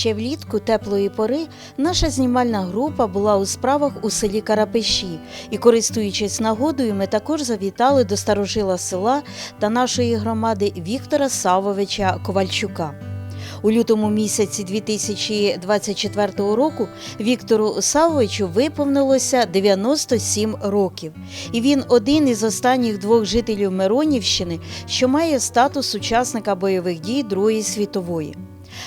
Ще влітку теплої пори наша знімальна група була у справах у селі Карапеші, і, користуючись нагодою, ми також завітали до старожила села та нашої громади Віктора Савовича Ковальчука. У лютому місяці 2024 року Віктору Савовичу виповнилося 97 років, і він один із останніх двох жителів Миронівщини, що має статус учасника бойових дій Другої світової.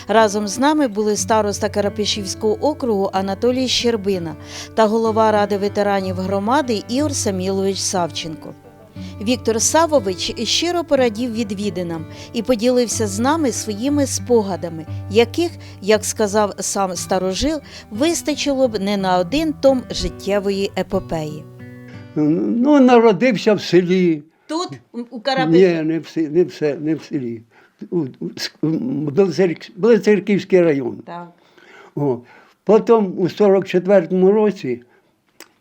Разом з нами були староста Карапішівського округу Анатолій Щербина та голова ради ветеранів громади Ігор Самілович Савченко. Віктор Савович щиро порадів відвідинам і поділився з нами своїми спогадами, яких, як сказав сам старожил, вистачило б не на один том життєвої епопеї. Ну, народився в селі. Тут у Ні, не в селі, не в селі. Белоцерківський район. Так. О. Потім у 44-му році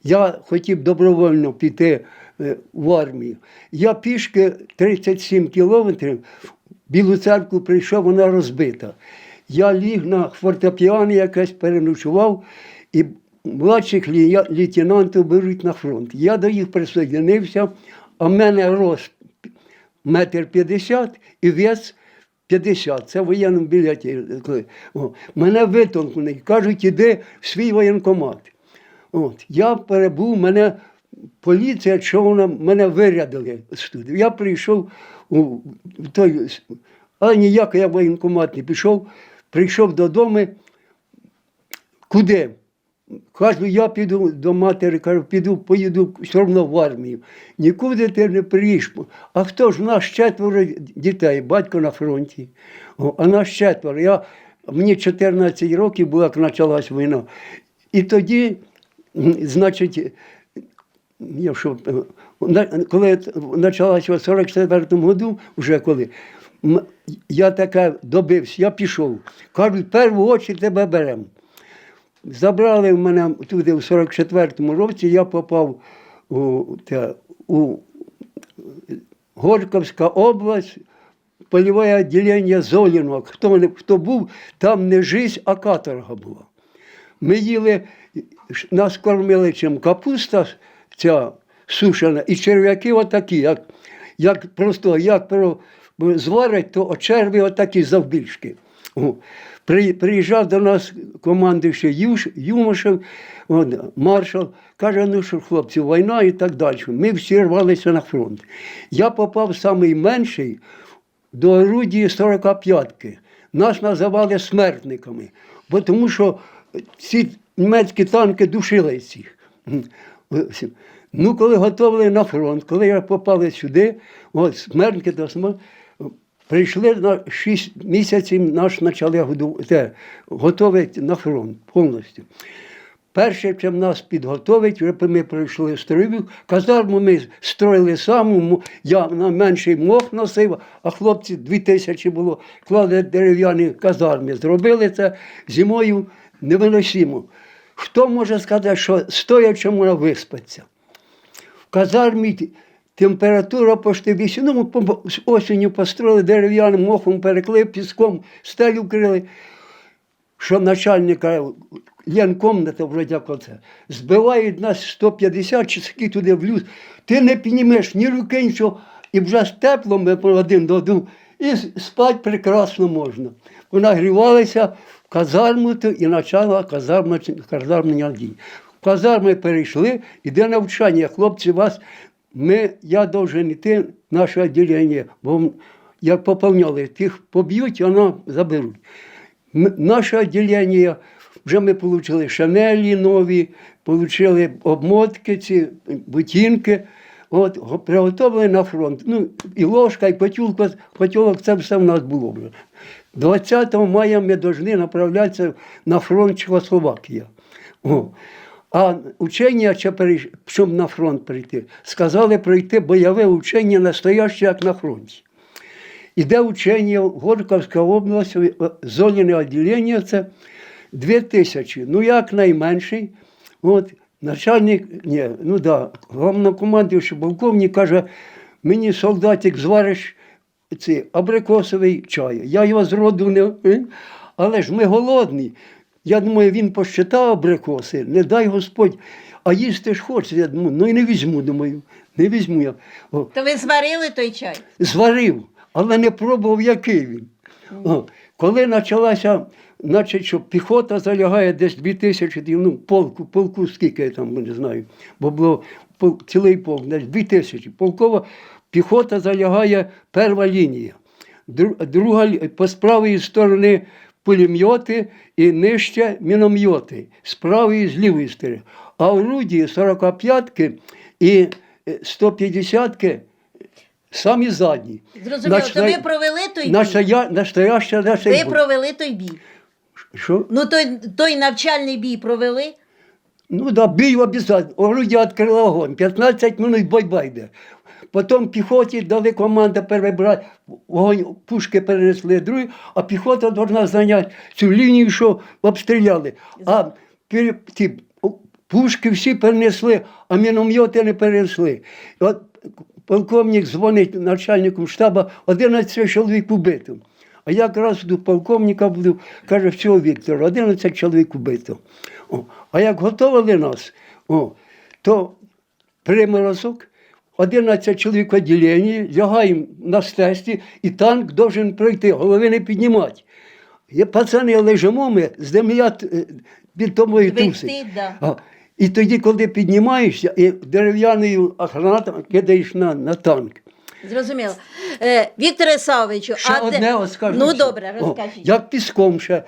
я хотів добровольно піти е, в армію. Я пішки 37 кілометрів в Білу церкву прийшов, вона розбита. Я ліг на фортепіано якесь переночував, і младших лейтенантів беруть на фронт. Я до їх присоединився, а в мене рост метр п'ятдесят і вес 50. Це в воєнному білеті. О, мене витолкнули, кажуть, іди в свій воєнкомат. От, я перебув, мене поліція, що вона мене вирядили з туди. Я прийшов у той, але ніяк я воєнкомат не пішов, прийшов додому. Куди? Кажу, я піду до матері, кажу, піду, поїду все одно в армію. Нікуди ти не приїш. А хто ж? У нас четверо дітей, батько на фронті. А нас четверо. Я, мені 14 років було, як почалась війна. І тоді, значить, я що, коли почалася в 44-му году, вже коли, я таке добився, я пішов. Кажуть, в першу очі тебе беремо. Забрали в мене туди в 44-му році, я попав у, те, у Горьковська область, польове відділення Золінок. Хто, хто був, там не жизнь, а каторга була. Ми їли, нас кормили чим капуста ця сушена, і черв'яки отакі, як, як просто як про, зварять, то черві отакі завбільшки. Приїжджав до нас командуючий Юмашев, маршал, каже, ну що, хлопці, війна і так далі. Ми всі рвалися на фронт. Я попав самий менший до орудії 45-ки. Нас називали смертниками, бо тому що ці німецькі танки душили всіх. Ну, коли готували на фронт, коли я попали сюди, от смертники до сма- прийшли на 6 місяців, нас почали готувати на фронт повністю. Перше, чим нас підготовить, ми пройшли строю. Казарму ми строїли саму, я на менший мох носив, а хлопці дві тисячі було, клали дерев'яні казарми. Зробили це зимою невиносимо. Хто може сказати, що стоячи можна виспатися? В казармі температура почти 8, ну, ми осінню построїли дерев'яним мохом, перекли, піском, стелю вкрили що начальника ленкомната, вроді оце, збивають нас 150 чи скільки туди в люд. Ти не піднімеш ні руки, нічого, і вже з теплом ми один до одного, і с- спать прекрасно можна. Понагрівалися в казарму і почала казармення дій. В казарми перейшли, іде навчання. Хлопці, вас, ми, я должен йти наше відділення, бо як поповняли, тих поб'ють, а заберуть. М- Наше відділення, вже ми отримали шанелі нові, отримали обмотки, ці ботинки, от, го- приготовили на фронт. Ну, і ложка, і котілка, котілок, це все в нас було вже. 20 мая ми повинні направлятися на фронт Чехословакія. О. А учення, щоб на фронт прийти, сказали пройти бойове учення настояще, як на фронті. Іде учення Горьковська область, зоняне відділення це дві тисячі. Ну, як найменший. От, начальник, ні, ну да, головнокомандуючий полковник каже, мені солдатик звариш ці абрикосовий чай. Я його зроду не. е, але ж ми голодні. Я думаю, він посчитав абрикоси, не дай Господь, а їсти ж хочеться. Я думаю, ну і не візьму, думаю, не візьму я. О, То ви зварили той чай? зварив, але не пробував, який він. О, коли почалася, значить, що піхота залягає десь 2000, ну, полку, полку скільки я там, не знаю, бо було пол- цілий полк, десь 2000. Полкова піхота залягає перша лінія. Друга по з правої сторони пулемети і нижче міномети, з правої і з лівої сторони. А орудії 45-ки і е, 150-ки самі задні. Зрозуміло, то ви провели той бій? Настоя... Настояща наша Ви провели той бій. Що? Ну той, той навчальний бій провели. Ну да, бій обов'язково. Орудя відкрила огонь. 15 минут бой йде. Потім піхоті дали команду перебрати, вогонь, пушки перенесли другий, а піхота повинна зайняти цю лінію, що обстріляли. А ті пушки всі перенесли, а міномети не перенесли. От полковник дзвонить начальнику штабу, 11 чоловік убито. А я якраз до полковника буду, каже, всього Віктор, 11 чоловік убито. О, а як готували нас, о, то приморозок, 11 чоловік в відділенні, лягаємо на стесті, і танк должен пройти, голови не піднімати. Є пацани лежимо ми, землять е, під тобою тусить. да. І тоді, коли піднімаєшся, і дерев'яною гранатом кидаєш на, на танк. Зрозуміло. Е, Вікторе Савичу, Ще а одне от скажу. Ну добре, О, як піском ще,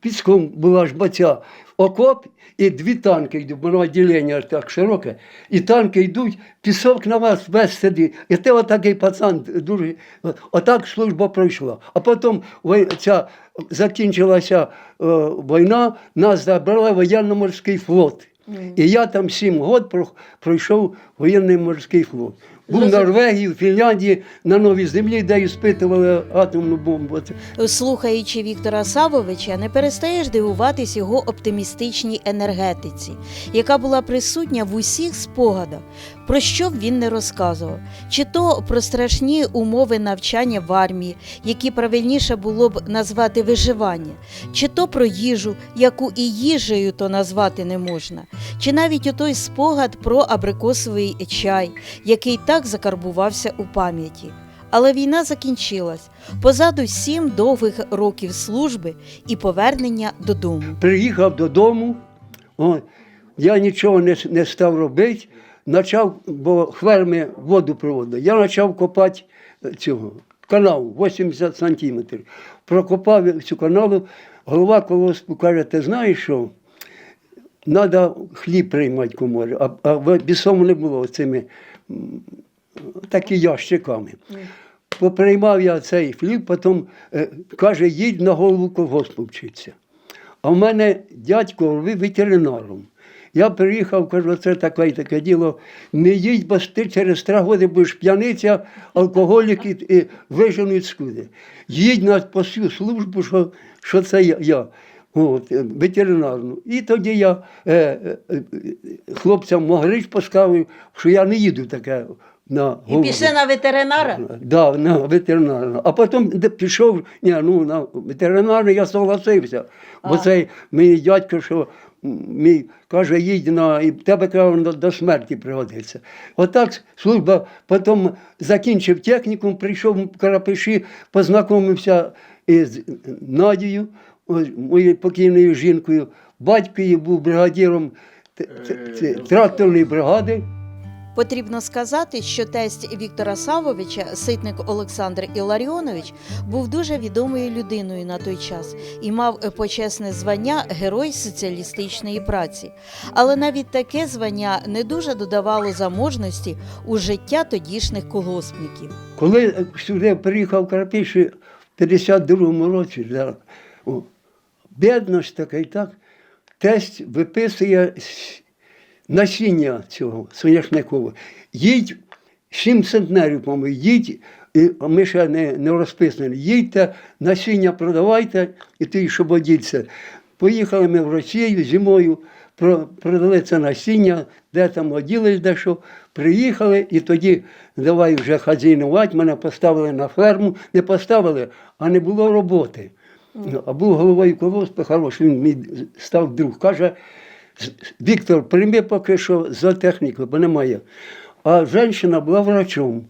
піском була ж баця, окоп і дві танки йдуть, воно відділення так широке, і танки йдуть, пісок на вас весь сидить. І ти отакий пацан дуже. Отак служба пройшла. А потім ця закінчилася е, війна, нас забрали воєнно-морський флот. І я там сім років пройшов воєнний морський флот. Був в Норвегії, в Фінляндії, на Новій Землі, де іспитували атомну бомбу. Слухаючи Віктора Савовича, не перестаєш дивуватись його оптимістичній енергетиці, яка була присутня в усіх спогадах, про що б він не розказував, чи то про страшні умови навчання в армії, які правильніше було б назвати виживання, чи то про їжу, яку і їжею то назвати не можна, чи навіть у той спогад про абрикосовий чай, який так закарбувався у пам'яті. Але війна закінчилась. Позаду сім довгих років служби і повернення додому. приїхав додому, о, я нічого не, не став робити, почав, бо хверми воду проводили. Я почав копати е, цього канал 80 сантиметрів. Прокопав цю каналу, голова колоспу каже, ти знаєш що? Треба хліб приймати коморі, а, а бісом не було цими такі ящиками. Поприймав я цей хліб, потім е, каже, їдь на голову колгоспу вчитися. А в мене дядько робив ветеринаром. Я приїхав, кажу, це таке і таке діло. Не їдь, бо ти через три роки будеш п'яниця, алкоголік і, і виженуть скуди. Їдь на по всю службу, що, що це я. я. От, ветеринарну. І тоді я е, е, хлопцям могрич поставив, що я не їду таке на І пішли на ветеринара. Да, на ветеринарну. А потім де пішов, ні, ну, на ветеринарну я согласився. Бо А. цей мій дядько, що мій каже, їдь на і тебе треба до, смерті пригодиться. Отак служба, потім закінчив технікум, прийшов в Карапиші, познайомився із Надією, моєю покійною жінкою. Батько її був бригадіром т- тракторної бригади. Потрібно сказати, що тесть Віктора Савовича, ситник Олександр Іларіонович, був дуже відомою людиною на той час і мав почесне звання Герой соціалістичної праці. Але навіть таке звання не дуже додавало заможності у життя тодішніх колгоспників. Коли сюди приїхав в Карапіші в 52-му році, бідність така і так, тесть виписує насіння цього соняшникового. Їдь 7 центнерів, по-моєму, їдь, і, ми ще не, не розписані. Їдьте, насіння продавайте, і ти щоб одіться. Поїхали ми в Росію зимою, продали це насіння, де там оділись дещо, приїхали, і тоді давай вже хазяйнувати, мене поставили на ферму, не поставили, а не було роботи. А був головою колгоспу хороший, він мій став друг. Каже, «З- Віктор, прийми поки що за техніку, бо немає. А жінка була врачом,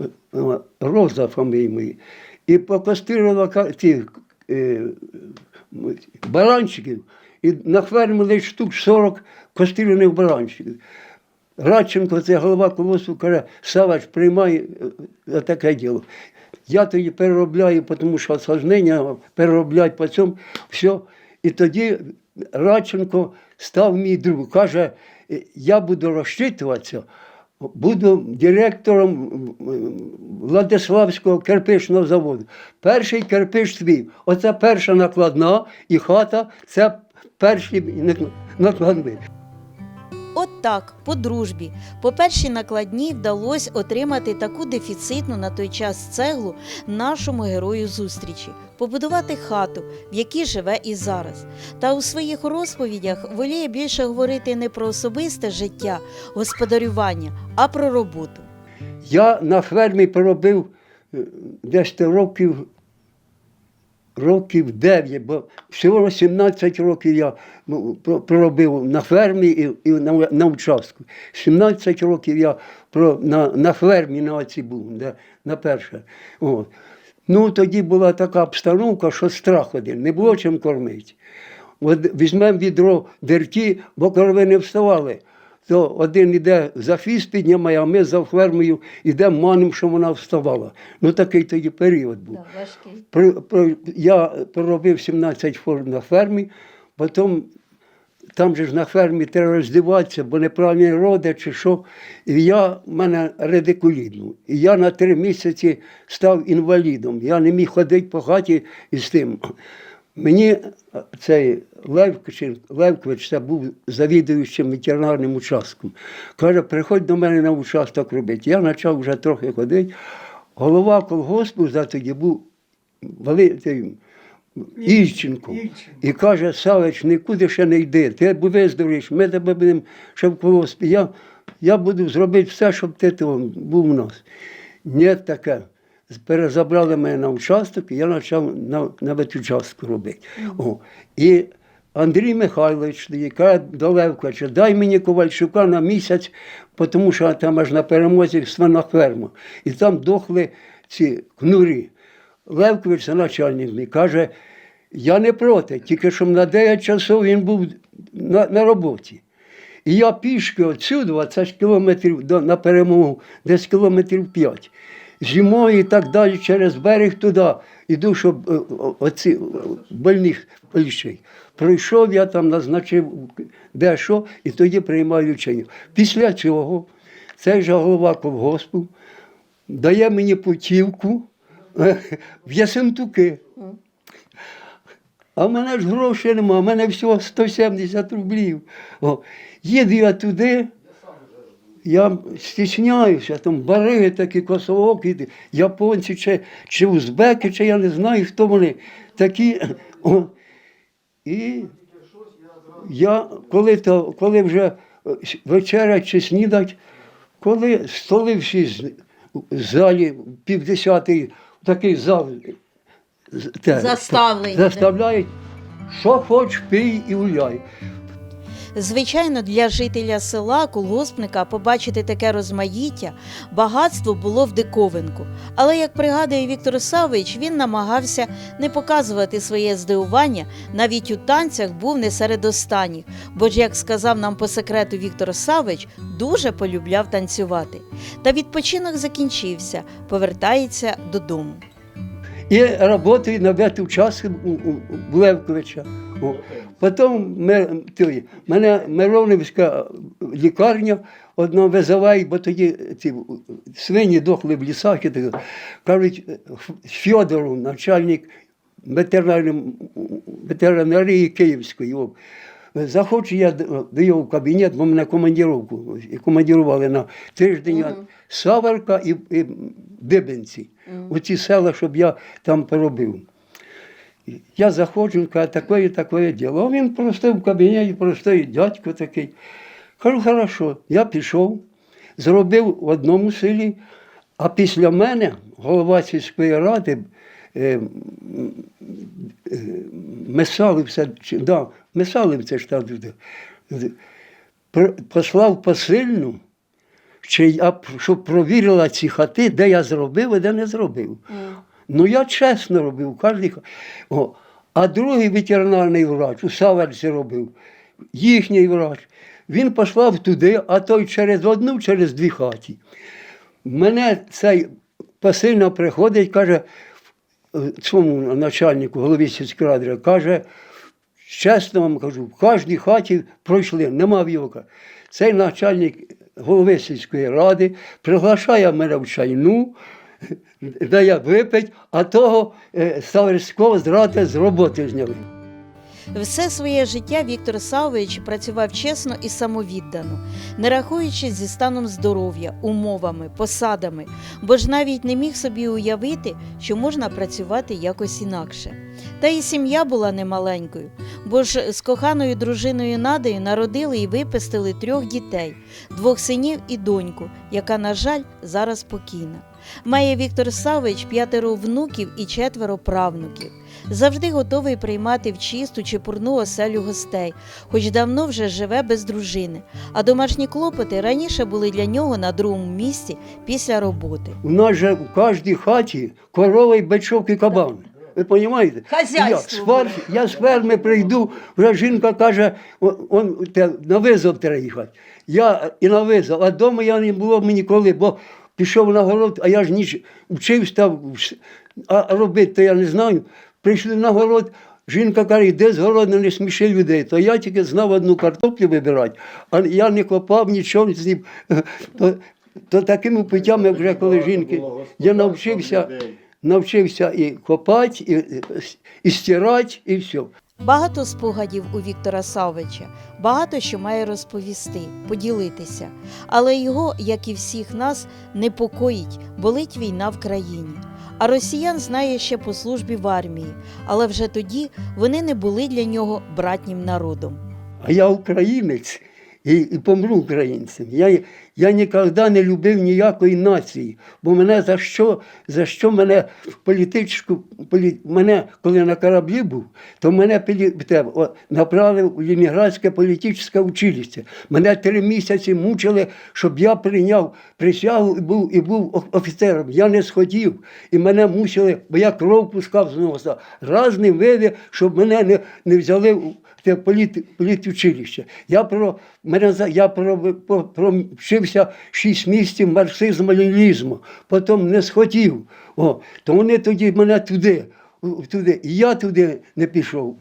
е, Роза фамілія. І покостирувала ті е, баранчиків, і нафермили штук 40 костиряних баранчиків. Радченко, це голова колосу, каже, Савач, приймай е, таке діло. Я тоді переробляю, тому що осложнення переробляють по цьому, все. І тоді Радченко став мій друг. Каже, «Е, я буду розчитуватися, буду директором Владиславського кирпичного заводу. Перший кирпич свій. Оце перша накладна і хата це перші накладні. От так, по дружбі, по першій накладній вдалося отримати таку дефіцитну на той час цеглу нашому герою зустрічі, побудувати хату, в якій живе і зараз. Та у своїх розповідях воліє більше говорити не про особисте життя, господарювання, а про роботу. Я на фермі проробив е, десь років, років 9, бо всього 17 років я ну, про- проробив на фермі і, і на, на участку. 17 років я про, на, на фермі на оці був, де, на перше. От. Ну, тоді була така обстановка, що страх один, не було чим кормити. От візьмемо відро дерті, бо корови не вставали. То один іде за фіст піднімає, а ми за фермою йдемо маним, що вона вставала. Ну такий тоді період був. При, при, я проробив 17 форм на фермі, потім там же ж на фермі треба роздіватися, бо неправильні роди чи що. І я, в мене редикуліт. І я на три місяці став інвалідом. Я не міг ходити по хаті із тим. Мені цей Левкович, Левкович це був завідуючим ветеринарним участком. Каже, приходь до мене на участок робити. Я почав вже трохи ходити. Голова колгоспу за тоді був великий Ільченко. І каже, Савич, нікуди ще не йди, ти виздоровіш, ми тебе будемо ще в колгоспі. Я, я буду зробити все, щоб ти там був у нас. Ні, таке. Перезабрали мене на участок, і я почав на, на ветучастку робити. О. І Андрій Михайлович тоді каже до Левковича, дай мені Ковальчука на місяць, тому що там аж на перемозі свина ферма. І там дохли ці кнурі. Левкович, це начальник мій, каже, я не проти, тільки щоб на 9 часов він був на, на роботі. І я пішки отсюди, це ж кілометрів до, на перемогу, десь кілометрів 5. Зимою і так далі через берег туди. Іду, щоб е, оці е, больних поліщей. Прийшов, я там назначив де що, і тоді приймаю лічення. Після цього цей же голова колгоспу дає мені путівку е, в Ясентуки. А в мене ж грошей нема, в мене всього 170 рублів. Їду я туди, я стісняюся, там бариги такі косоокі, японці чи, чи узбеки, чи я не знаю, хто вони такі. О, і я, коли, то, коли вже вечерять чи снідать, коли столи всі в залі, півдесятий, такий зал. те, Заставляють, що хоч пий і гуляй. Звичайно, для жителя села, колгоспника, побачити таке розмаїття, багатство було в диковинку. Але як пригадує Віктор Савич, він намагався не показувати своє здивування, навіть у танцях був не серед останніх. Бо ж, як сказав нам по секрету Віктор Савич, дуже полюбляв танцювати. Та відпочинок закінчився, повертається додому. І працюю на ветучастку у, у, у. Потім ми, мене Миронівська лікарня одна визиває, бо тоді ці свині дохли в лісах. І так. Кажуть, Фьодоров, начальник ветеринарії Київської. Захочу я до його в кабінет, бо мене командировку і командирували на тиждень Мгм. Саварка і, і Дибенці. Оці села, щоб я там поробив. Я заходжу, каже, таке, таке діло. Він просто в кабінеті, простий дядько такий. Кажу, хорошо, я пішов, зробив в одному селі, а після мене голова сільської ради е, м, е, Месаливця, да, Месаливця ж там, послав посильну, чи я, щоб провірила ці хати, де я зробив, і де не зробив. Ну я чесно робив, кожній О. А другий ветеринарний врач у Саверці робив, їхній врач. Він послав туди, а той через одну, через дві хаті. Мене цей посильно приходить, каже, е, цьому начальнику голові сільської ради, каже, чесно вам кажу, в кожній хаті пройшли, нема вівка. Цей начальник голови сільської ради приглашає мене в чайну, дає випить, а того е, Саверського зрати з роботи зняли. Все своє життя Віктор Савович працював чесно і самовіддано, не рахуючись зі станом здоров'я, умовами, посадами, бо ж навіть не міг собі уявити, що можна працювати якось інакше. Та і сім'я була немаленькою, бо ж з коханою дружиною Надею народили і випустили трьох дітей, двох синів і доньку, яка, на жаль, зараз покійна. Має Віктор Савич п'ятеро внуків і четверо правнуків. Завжди готовий приймати в чисту чи пурну оселю гостей, хоч давно вже живе без дружини. А домашні клопоти раніше були для нього на другому місці після роботи. У нас же в кожній хаті корова і бичок і кабан. Ви розумієте? Хазяйство Я з, фар... я з ферми прийду, вже жінка каже, «О- он, на визов треба їхати. Я і на визов, а вдома я не було мені коли, бо пішов на город, а я ж ніч вчився, вс- а робити то я не знаю. Прийшли на город, жінка каже, йди з городу, не сміши людей. То я тільки знав одну картоплю вибирати, а я не копав нічого з ним. То, то такими путями, вже коли жінки, я навчився, навчився і копати, і, і стирати, і все. Багато спогадів у Віктора Савича, багато що має розповісти, поділитися. Але його, як і всіх нас, непокоїть, болить війна в країні. А росіян знає ще по службі в армії, але вже тоді вони не були для нього братнім народом. А я українець і, і помру українцем. Я, я ніколи не любив ніякої нації, бо мене за що, за що мене в політичку, полі, мене, коли на кораблі був, то мене те, о, направили в Лініградське політичне училище. Мене три місяці мучили, щоб я прийняв присягу і був, і був офіцером. Я не схотів, і мене мусили, бо я кров пускав з носа. Разні види, щоб мене не, не взяли політучилище. Я про мене я про, про, про вчився шість місяців марксизму ленінізму, потім не схотів. О, то вони тоді мене туди, туди. І я туди не пішов.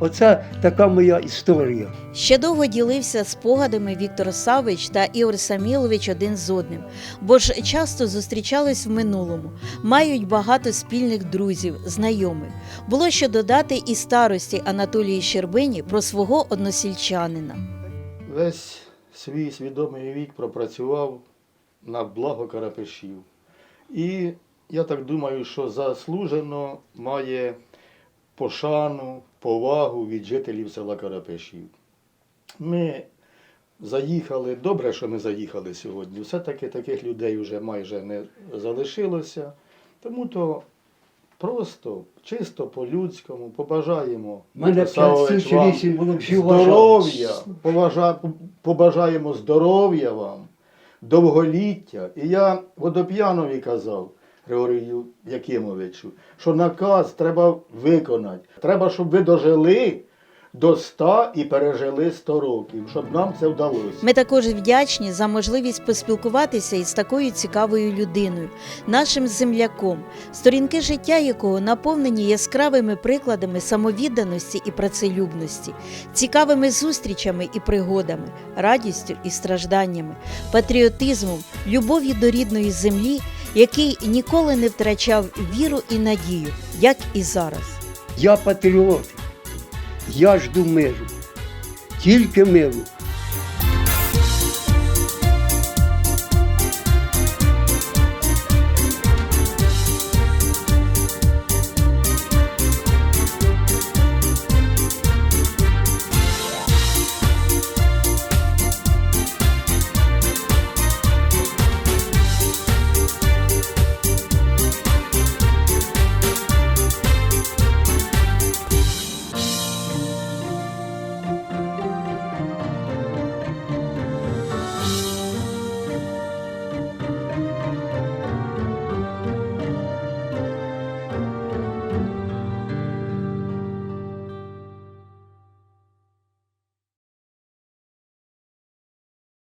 Оце така моя історія. Ще довго ділився спогадами Віктор Савич та Ігор Самілович один з одним, бо ж часто зустрічались в минулому, мають багато спільних друзів, знайомих. Було що додати і старості Анатолії Щербині про свого односільчанина. Весь свій свідомий вік пропрацював на благо Карапешів. І я так думаю, що заслужено має пошану, повагу від жителів села Карапешів. Ми заїхали, добре, що ми заїхали сьогодні. Все-таки таких людей вже майже не залишилося. Тому то просто, чисто по-людському побажаємо. Мене 5 чи вам 8 було всі здоров'я, поважа, побажаємо здоров'я вам, довголіття. І я Водоп'янові казав Григорію Якимовичу, що наказ треба виконати. Треба, щоб ви дожили до 100 і пережили 100 років, щоб нам це вдалося. Ми також вдячні за можливість поспілкуватися із такою цікавою людиною, нашим земляком, сторінки життя якого наповнені яскравими прикладами самовідданості і працелюбності, цікавими зустрічами і пригодами, радістю і стражданнями, патріотизмом, любов'ю до рідної землі, який ніколи не втрачав віру і надію, як і зараз. Я патріот. Я жду миру. Тільки миру.